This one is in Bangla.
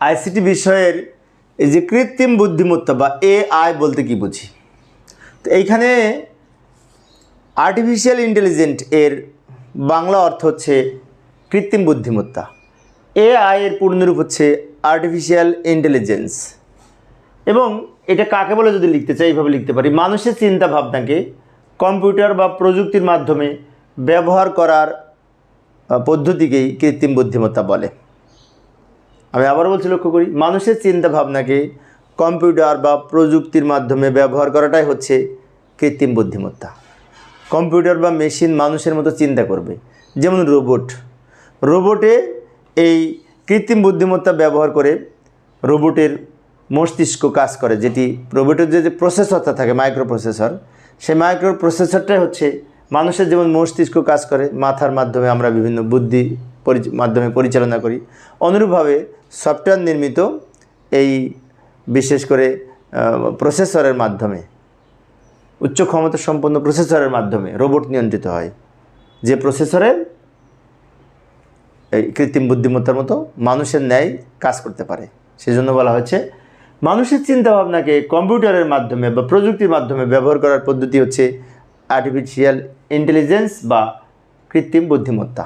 আইসিটি বিষয়ের এই যে কৃত্রিম বুদ্ধিমত্তা বা এআই বলতে কি বুঝি? তো এইখানে আর্টিফিশিয়াল ইন্টেলিজেন্ট এর বাংলা অর্থ হচ্ছে কৃত্রিম বুদ্ধিমত্তা। এআই এর পূর্ণরূপ হচ্ছে আর্টিফিশিয়াল ইন্টেলিজেন্স এবং এটা কাকে বলে যদি লিখতে চাই, এইভাবে লিখতে পারি। মানুষের চিন্তা ভাবনাকে কম্পিউটার বা প্রযুক্তির মাধ্যমে ব্যবহার করার পদ্ধতিকেই কৃত্রিম বুদ্ধিমত্তা বলে। আমি আবার বলছি লক্ষ্য করি, মানুষের চিন্তা ভাবনাকে কম্পিউটার বা প্রযুক্তির মাধ্যমে ব্যবহার করাটাই হচ্ছে কৃত্রিম বুদ্ধিমত্তা। কম্পিউটার বা মেশিন মানুষের মতো চিন্তা করবে। যেমন রোবট। রোবটে এই কৃত্রিম বুদ্ধিমত্তা ব্যবহার করে রোবটের মস্তিষ্ক কাজ করে, যেটি রোবটের যে প্রসেসরটা থাকে মাইক্রো প্রসেসর সেই মাইক্রো প্রসেসরটাই হচ্ছে মানুষের যেমন মস্তিষ্ক কাজ করে, মাথার মাধ্যমে আমরা বিভিন্ন বুদ্ধি মাধ্যমে পরিচালনা করি, অনুরূপভাবে সফটওয়্যার নির্মিত এই বিশেষ করে প্রসেসরের মাধ্যমে, উচ্চ ক্ষমতা সম্পন্ন প্রসেসরের মাধ্যমে রোবট নিয়ন্ত্রিত হয়। যে প্রসেসরের এই কৃত্রিম বুদ্ধিমত্তার মতো মানুষের ন্যায় কাজ করতে পারে। সেজন্য বলা হচ্ছে, মানুষের চিন্তাভাবনাকে কম্পিউটারের মাধ্যমে বা প্রযুক্তির মাধ্যমে ব্যবহার করার পদ্ধতি হচ্ছে আর্টিফিশিয়াল ইন্টেলিজেন্স বা কৃত্রিম বুদ্ধিমত্তা।